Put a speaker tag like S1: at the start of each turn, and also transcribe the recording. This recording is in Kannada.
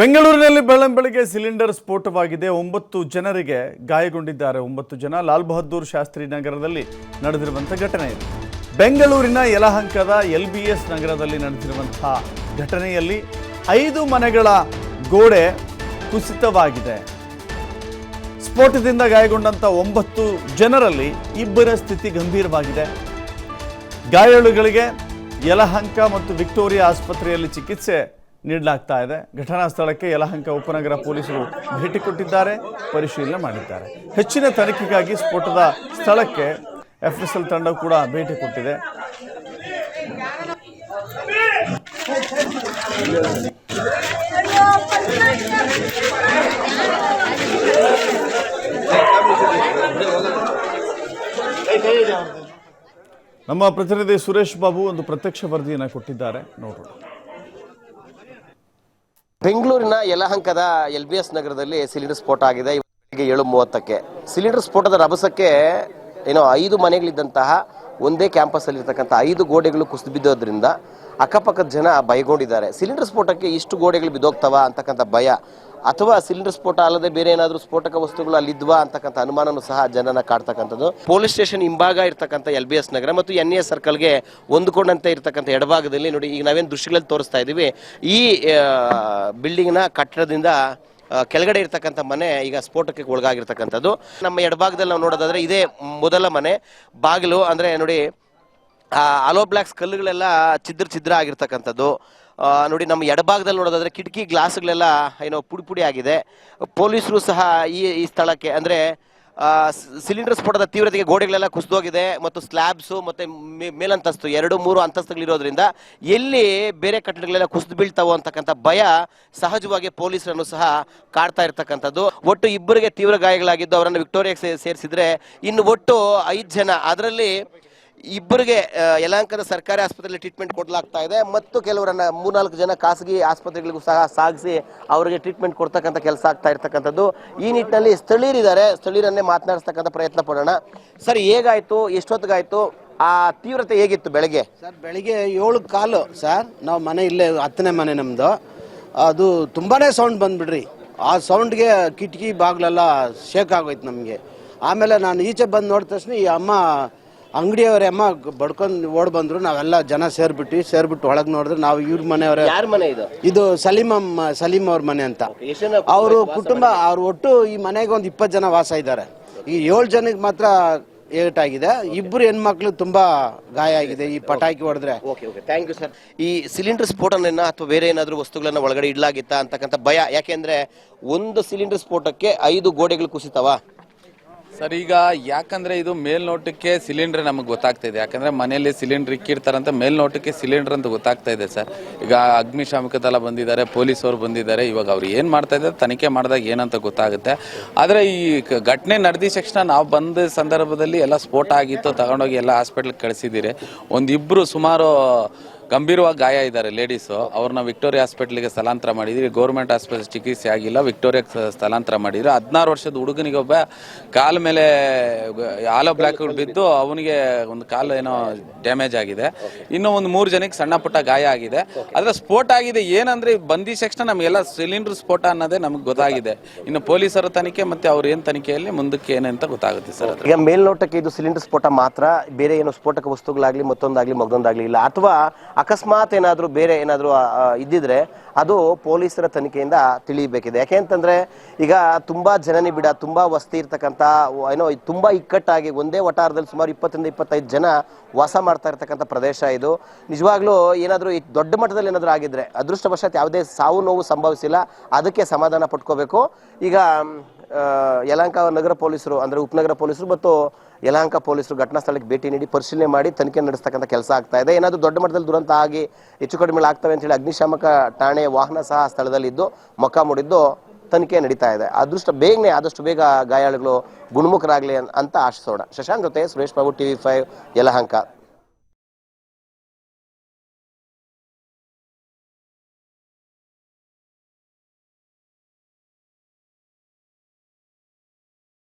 S1: ಬೆಂಗಳೂರಿನಲ್ಲಿ ಬೆಳ್ಳಂಬೆಳಗ್ಗೆ ಸಿಲಿಂಡರ್ ಸ್ಫೋಟವಾಗಿದೆ. ಒಂಬತ್ತು ಜನರಿಗೆ ಗಾಯಗೊಂಡಿದ್ದಾರೆ. ಒಂಬತ್ತು ಜನ ಲಾಲ್ ಬಹದ್ದೂರ್ ಶಾಸ್ತ್ರಿ ನಗರದಲ್ಲಿ ನಡೆದಿರುವಂಥ ಘಟನೆ ಇದೆ. ಬೆಂಗಳೂರಿನ ಯಲಹಂಕದ ಎಲ್ ನಗರದಲ್ಲಿ ನಡೆದಿರುವಂತಹ ಘಟನೆಯಲ್ಲಿ ಐದು ಮನೆಗಳ ಗೋಡೆ ಕುಸಿತವಾಗಿದೆ. ಸ್ಫೋಟದಿಂದ ಗಾಯಗೊಂಡಂಥ ಒಂಬತ್ತು ಜನರಲ್ಲಿ ಇಬ್ಬರ ಸ್ಥಿತಿ ಗಂಭೀರವಾಗಿದೆ. ಗಾಯಾಳುಗಳಿಗೆ ಯಲಹಂಕ ಮತ್ತು ವಿಕ್ಟೋರಿಯಾ ಆಸ್ಪತ್ರೆಯಲ್ಲಿ ಚಿಕಿತ್ಸೆ ನೀಡಲಾಗ್ತಾ ಇದೆ. ಘಟನಾ ಸ್ಥಳಕ್ಕೆ ಯಲಹಂಕ ಉಪನಗರ ಪೊಲೀಸರು ಭೇಟಿ ಕೊಟ್ಟಿದ್ದಾರೆ, ಪರಿಶೀಲನೆ ಮಾಡಿದ್ದಾರೆ. ಹೆಚ್ಚಿನ ತನಿಖೆಗಾಗಿ ಸ್ಫೋಟದ ಸ್ಥಳಕ್ಕೆ ಎಫ್ಎಸ್ಎಲ್ ತಂಡ ಕೂಡ ಭೇಟಿ ಕೊಟ್ಟಿದೆ. ನಮ್ಮ ಪ್ರತಿನಿಧಿ ಸುರೇಶ್ ಬಾಬು ಒಂದು ಪ್ರತ್ಯಕ್ಷ ವರದಿಯನ್ನು ಕೊಟ್ಟಿದ್ದಾರೆ. ನೋಡೋಣ.
S2: ಬೆಂಗಳೂರಿನ ಯಲಹಂಕದ ಎಲ್ ಬಿ ಎಸ್ ನಗರದಲ್ಲಿ ಸಿಲಿಂಡರ್ ಸ್ಫೋಟ ಆಗಿದೆ. ಇವತ್ತಿಗೆ ಏಳು ಮೂವತ್ತಕ್ಕೆ. ಸಿಲಿಂಡರ್ ಸ್ಫೋಟದ ರಭಸಕ್ಕೆ ಏನೋ ಐದು ಮನೆಗಳಿದ್ದಂತಹ ಒಂದೇ ಕ್ಯಾಂಪಸ್ ಅಲ್ಲಿ ಇರ್ತಕ್ಕಂಥ ಐದು ಗೋಡೆಗಳು ಕುಸಿದು ಬಿದ್ದೋದ್ರಿಂದ ಅಕ್ಕಪಕ್ಕದ ಜನ ಭಯಗೊಂಡಿದ್ದಾರೆ. ಸಿಲಿಂಡರ್ ಸ್ಫೋಟಕ್ಕೆ ಇಷ್ಟು ಗೋಡೆಗಳು ಬಿದ್ದೋಗ್ತವ ಅಂತಕ್ಕಂಥ ಭಯ ಅಥವಾ ಸಿಲಿಂಡರ್ ಸ್ಫೋಟ ಅಲ್ಲದೆ ಬೇರೆ ಏನಾದರೂ ಸ್ಫೋಟಕ ವಸ್ತುಗಳು ಅಲ್ಲಿದ್ವಾ ಅಂತಕ್ಕಂಥ ಅನುಮಾನನೂ ಸಹ ಜನನ ಕಾಡ್ತಕ್ಕಂಥದ್ದು. ಪೊಲೀಸ್ ಸ್ಟೇಷನ್ ಹಿಂಭಾಗ ಇರ್ತಕ್ಕಂಥ ಎಲ್ ಬಿ ಎಸ್ ನಗರ ಮತ್ತು ಎನ್ ಎ ಸರ್ಕಲ್ಗೆ ಹೊಂದ್ಕೊಂಡಂತೆ ಇರ್ತಕ್ಕಂಥ ಎಡಭಾಗದಲ್ಲಿ ನೋಡಿ ಈಗ ನಾವೇನು ದೃಶ್ಯಗಳಲ್ಲಿ ತೋರಿಸ್ತಾ ಇದ್ದೀವಿ ಈ ಬಿಲ್ಡಿಂಗ್ನ ಕಟ್ಟಡದಿಂದ ಕೆಳಗಡೆ ಇರ್ತಕ್ಕಂಥ ಮನೆ ಈಗ ಸ್ಫೋಟಕ್ಕೆ ಒಳಗಾಗಿರ್ತಕ್ಕಂಥದ್ದು. ನಮ್ಮ ಎಡಭಾಗದಲ್ಲಿ ನಾವು ನೋಡೋದಾದ್ರೆ ಇದೇ ಮೊದಲ ಮನೆ. ಬಾಗಿಲು ಅಂದ್ರೆ ನೋಡಿ ಆ ಅಲೋ ಬ್ಲಾಕ್ಸ್ ಕಲ್ಲುಗಳೆಲ್ಲ ಚಿದ್ರ ಚಿದ್ರ ಆಗಿರ್ತಕ್ಕಂಥದ್ದು. ನೋಡಿ, ನಮ್ಮ ಎಡಭಾಗದಲ್ಲಿ ನೋಡೋದಾದ್ರೆ ಕಿಟಕಿ ಗ್ಲಾಸ್ಗಳೆಲ್ಲ, ಏನೋ ಪುಡಿ ಪುಡಿ ಆಗಿದೆ. ಪೊಲೀಸರು ಸಹ ಈ ಈ ಸ್ಥಳಕ್ಕೆ, ಅಂದ್ರೆ ಸಿಲಿಂಡರ್ ಸ್ಫೋಟದ ತೀವ್ರತೆಗೆ ಗೋಡೆಗಳೆಲ್ಲ ಕುಸಿದೋಗಿದೆ ಮತ್ತು ಸ್ಲ್ಯಾಬ್ಸು ಮತ್ತೆ ಮೇಲಂತಸ್ತು, ಎರಡು, ಮೂರು ಅಂತಸ್ತುಗಳಿರೋದ್ರಿಂದ ಎಲ್ಲಿ ಬೇರೆ ಕಟ್ಟಡಗಳೆಲ್ಲ ಕುಸಿದು ಬೀಳ್ತಾವೋ ಅಂತಕ್ಕಂಥ ಭಯ ಸಹಜವಾಗಿ ಪೊಲೀಸರನ್ನು ಸಹ ಕಾಡ್ತಾ ಇರ್ತಕ್ಕಂಥದ್ದು. ಒಟ್ಟು ಇಬ್ಬರಿಗೆ ತೀವ್ರ ಗಾಯಗಳಾಗಿದ್ದು ಅವರನ್ನು ವಿಕ್ಟೋರಿಯಾಗೆ ಸೇರಿಸಿದ್ರೆ ಇನ್ನು ಒಟ್ಟು ಐದು ಜನ. ಅದರಲ್ಲಿ ಇಬ್ಬರಿಗೆ ಯಲಹಂಕದ ಸರ್ಕಾರಿ ಆಸ್ಪತ್ರೆಯಲ್ಲಿ ಟ್ರೀಟ್ಮೆಂಟ್ ಕೊಡಲಾಗ್ತಾ ಇದೆ ಮತ್ತು ಕೆಲವರನ್ನ ಮೂರ್ನಾಲ್ಕು ಜನ ಖಾಸಗಿ ಆಸ್ಪತ್ರೆಗಳಿಗೂ ಸಹ ಸಾಗಿಸಿ ಅವರಿಗೆ ಟ್ರೀಟ್ಮೆಂಟ್ ಕೊಡ್ತಕ್ಕಂಥ ಕೆಲಸ ಆಗ್ತಾ ಇರ್ತಕ್ಕಂಥದ್ದು. ಈ ನಿಟ್ಟಿನಲ್ಲಿ ಸ್ಥಳೀಯರಿದ್ದಾರೆ. ಸ್ಥಳೀಯರನ್ನೇ ಮಾತನಾಡಿಸ್ತಕ್ಕಂಥ ಪ್ರಯತ್ನ ಪಡೋಣ. ಸರ್, ಹೇಗಾಯ್ತು? ಎಷ್ಟೊತ್ತಿಗಾಯ್ತು? ಆ ತೀವ್ರತೆ ಹೇಗಿತ್ತು ಬೆಳಗ್ಗೆ?
S3: ಸರ್, ಬೆಳಿಗ್ಗೆ ಏಳು ಕಾಲು, ಸರ್, ನಾವು ಮನೆ ಇಲ್ಲೇ, ಹತ್ತನೇ ಮನೆ ನಮ್ಮದು ಅದು ತುಂಬಾ ಸೌಂಡ್ ಬಂದ್ಬಿಡ್ರಿ. ಆ ಸೌಂಡ್ಗೆ ಕಿಟಕಿ, ಬಾಗ್ಲೆಲ್ಲ ಶೇಕ್ ಆಗೋಯ್ತು ನಮಗೆ. ಆಮೇಲೆ ನಾನು ಈಚೆ ಬಂದು ನೋಡಿದ ತಕ್ಷಣ ಈ ಅಮ್ಮ ಅಂಗಡಿಯವರೇ ಅಮ್ಮ ಬಡ್ಕೊಂಡು ಓಡ್ ಬಂದ್ರು ನಾವೆಲ್ಲ ಜನ ಸೇರ್ಬಿಟ್ಟು ಸೇರ್ಬಿಟ್ಟು ಒಳಗೆ ನೋಡಿದ್ರೆ ನಾವು ಇವ್ರ ಮನೆಯವರೇ.
S2: ಯಾರ ಮನೆ ಇದು?
S3: ಇದು ಅಮ್ಮ ಸಲೀಮ್ ಅವ್ರ ಮನೆ ಅಂತ.
S2: ಎಷ್ಟು ಜನ
S3: ಅವರು ಕುಟುಂಬ ಅವ್ರು ಒಟ್ಟು ಈ ಮನೆಗೆ ಒಂದು ಇಪ್ಪತ್ತು ಜನ ವಾಸ ಇದ್ದಾರೆ ಈ ಏಳು ಜನಕ್ಕೆ ಮಾತ್ರ ಏಟಾಗಿದೆ. ಇಬ್ಬರು ಹೆಣ್ಮಕ್ಳು ತುಂಬಾ ಗಾಯ ಆಗಿದೆ ಈ ಪಟಾಕಿ ಹೊಡೆದ್ರೆ.
S2: Okay okay. Thank you sir ಈ ಸಿಲಿಂಡರ್ ಸ್ಫೋಟನ ಅಥವಾ ಬೇರೆ ಏನಾದರೂ ವಸ್ತುಗಳನ್ನ ಒಳಗಡೆ ಇಡ್ಲಾಗಿತ್ತಾ ಅಂತಕ್ಕಂಥ ಭಯ. ಯಾಕೆಂದ್ರೆ ಒಂದು ಸಿಲಿಂಡರ್ ಸ್ಫೋಟಕ್ಕೆ ಐದು ಗೋಡೆಗಳು ಕುಸಿತವ.
S4: ಸರ್, ಈಗ ಯಾಕಂದ್ರೆ ಇದು ಮೇಲ್ನೋಟಕ್ಕೆ ಸಿಲಿಂಡರ್ ನಮಗೆ ಗೊತ್ತಾಗ್ತಾ ಇದೆ. ಯಾಕಂದ್ರೆ ಮನೆಯಲ್ಲಿ ಸಿಲಿಂಡರ್ ಇಕ್ಕಿರ್ತಾರಂತ ಮೇಲ್ನೋಟಕ್ಕೆ ಸಿಲಿಂಡರ್ ಅಂತ ಗೊತ್ತಾಗ್ತಾ ಇದೆ ಸರ್. ಈಗ ಅಗ್ನಿಶಾಮಕ ದಳ ಬಂದಿದ್ದಾರೆ ಪೊಲೀಸ್ ಅವರು ಬಂದಿದ್ದಾರೆ. ಇವಾಗ ಅವ್ರು ಏನು ಮಾಡ್ತಾ ಇದ್ದಾರೆ ತನಿಖೆ ಮಾಡಿದಾಗ ಏನಂತ ಗೊತ್ತಾಗುತ್ತೆ. ಆದರೆ ಈ ಘಟನೆ ನಡೆದಿದ ತಕ್ಷಣ ನಾವು ಬಂದ ಸಂದರ್ಭದಲ್ಲಿ ಎಲ್ಲ ಸ್ಫೋಟ ಆಗಿತ್ತು. ತಗೊಂಡೋಗಿ ಎಲ್ಲ ಹಾಸ್ಪಿಟ್ಲಿಗೆ ಕಳಿಸಿದಿರಿ ಒಂದಿಬ್ರು ಸುಮಾರು ಗಂಭೀರವಾಗಿ ಗಾಯ ಇದ್ದಾರೆ ಲೇಡೀಸು ಅವ್ರನ್ನ ವಿಕ್ಟೋರಿಯಾ ಹಾಸ್ಪಿಟ್ಲಿಗೆ ಸ್ಥಳಾಂತರ ಮಾಡಿದ್ವಿ. ಗೌರ್ಮೆಂಟ್ ಆಸ್ಪತ್ರೆ ಚಿಕಿತ್ಸೆ ಆಗಿಲ್ಲ. ವಿಕ್ಟೋರಿಯಾಗೆ ಸ- ಸ್ಥಳಾಂತರ ಮಾಡಿದ್ರು. ಹದಿನಾರು ವರ್ಷದ ಹುಡುಗನಿಗೆ ಒಬ್ಬ ಕಾಲ ಮೇಲೆ ಆಲೋ ಬ್ಲ್ಯಾಕ್ ಬಿದ್ದು ಅವನಿಗೆ ಒಂದು ಕಾಲು ಏನೋ ಡ್ಯಾಮೇಜ್ ಆಗಿದೆ. ಇನ್ನೂ ಒಂದು ಮೂರು ಜನಕ್ಕೆ ಸಣ್ಣ ಪುಟ್ಟ ಗಾಯ ಆಗಿದೆ. ಆದರೆ ಸ್ಫೋಟ ಆಗಿದೆ. ಏನಂದ್ರೆ ಬಂದಿ ತಕ್ಷಣ ನಮಗೆಲ್ಲ ಸಿಲಿಂಡರ್ ಸ್ಫೋಟ ಅನ್ನೋದೇ ನಮಗೆ ಗೊತ್ತಾಗಿದೆ. ಇನ್ನು ಪೊಲೀಸರ ತನಿಖೆ ಮತ್ತೆ ಅವ್ರ ಏನ್ ತನಿಖೆಯಲ್ಲಿ ಮುಂದಕ್ಕೆ ಅಂತ ಗೊತ್ತಾಗುತ್ತೆ ಸರ್
S2: ಈಗ ಮೇಲ್ನೋಟಕ್ಕೆ ಇದು ಸಿಲಿಂಡರ್ ಸ್ಫೋಟ ಮಾತ್ರ. ಬೇರೆ ಏನೋ ಸ್ಫೋಟಕ ವಸ್ತುಗಳಾಗ್ಲಿ ಮತ್ತೊಂದಾಗ್ಲಿ ಮಗದೊಂದಾಗ್ಲಿ ಇಲ್ಲ. ಅಥವಾ ಅಕಸ್ಮಾತ್ ಏನಾದರೂ ಬೇರೆ ಏನಾದರೂ ಇದ್ದಿದ್ರೆ ಅದು ಪೊಲೀಸರ ತನಿಖೆಯಿಂದ ತಿಳಿಯಬೇಕಿದೆ. ಯಾಕೆಂತಂದ್ರೆ ಈಗ ತುಂಬ ಜನನಿ ಬಿಡ, ತುಂಬ ವಸ್ತಿ ಇರ್ತಕ್ಕಂಥ, ಏನೋ ತುಂಬ ಇಕ್ಕಟ್ಟಾಗಿ ಒಂದೇ ವಟಾರದಲ್ಲಿ ಸುಮಾರು ಇಪ್ಪತ್ತರಿಂದ ಇಪ್ಪತ್ತೈದು ಜನ ವಾಸ ಮಾಡ್ತಾ ಇರ್ತಕ್ಕಂಥ ಪ್ರದೇಶ ಇದು. ನಿಜವಾಗ್ಲೂ ಏನಾದರೂ ಈ ದೊಡ್ಡ ಮಟ್ಟದಲ್ಲಿ ಏನಾದರೂ ಆಗಿದ್ರೆ, ಅದೃಷ್ಟವಶಾತ್ ಯಾವುದೇ ಸಾವು ನೋವು ಸಂಭವಿಸಿಲ್ಲ, ಅದಕ್ಕೆ ಸಮಾಧಾನ ಪಟ್ಕೋಬೇಕು. ಈಗ ಯಲಹಂಕ ನಗರ ಪೊಲೀಸರು, ಅಂದ್ರೆ ಉಪನಗರ ಪೊಲೀಸರು ಮತ್ತು ಯಲಹಂಕ ಪೊಲೀಸರು ಘಟನಾ ಸ್ಥಳಕ್ಕೆ ಭೇಟಿ ನೀಡಿ ಪರಿಶೀಲನೆ ಮಾಡಿ ತನಿಖೆ ನಡೆಸ್ತಕ್ಕಂಥ ಕೆಲಸ ಆಗ್ತಾ ಇದೆ. ಏನಾದರೂ ದೊಡ್ಡ ಮಟ್ಟದಲ್ಲಿ ದುರಂತ ಆಗಿ ಹೆಚ್ಚು ಕಡಿಮೆ ಆಗ್ತವೆ ಅಂತ ಹೇಳಿ ಅಗ್ನಿಶಾಮಕ ಠಾಣೆ ವಾಹನ ಸಹ ಸ್ಥಳದಲ್ಲಿದ್ದು ಮೊಕ್ಕ ಮೂಡಿದ್ದು ತನಿಖೆ ನಡೀತಾ ಇದೆ. ಅದೃಷ್ಟ ಬೇಗನೆ, ಆದಷ್ಟು ಬೇಗ ಗಾಯಾಳುಗಳು ಗುಣಮುಖರಾಗಲಿ ಅಂತ ಆಶಿಸೋಣ. ಶಶಾಂಕ್ ಜೊತೆ ಸುರೇಶ್ ಬಾಬು, ಟಿವಿ ಫೈವ್, ಯಲಹಂಕ.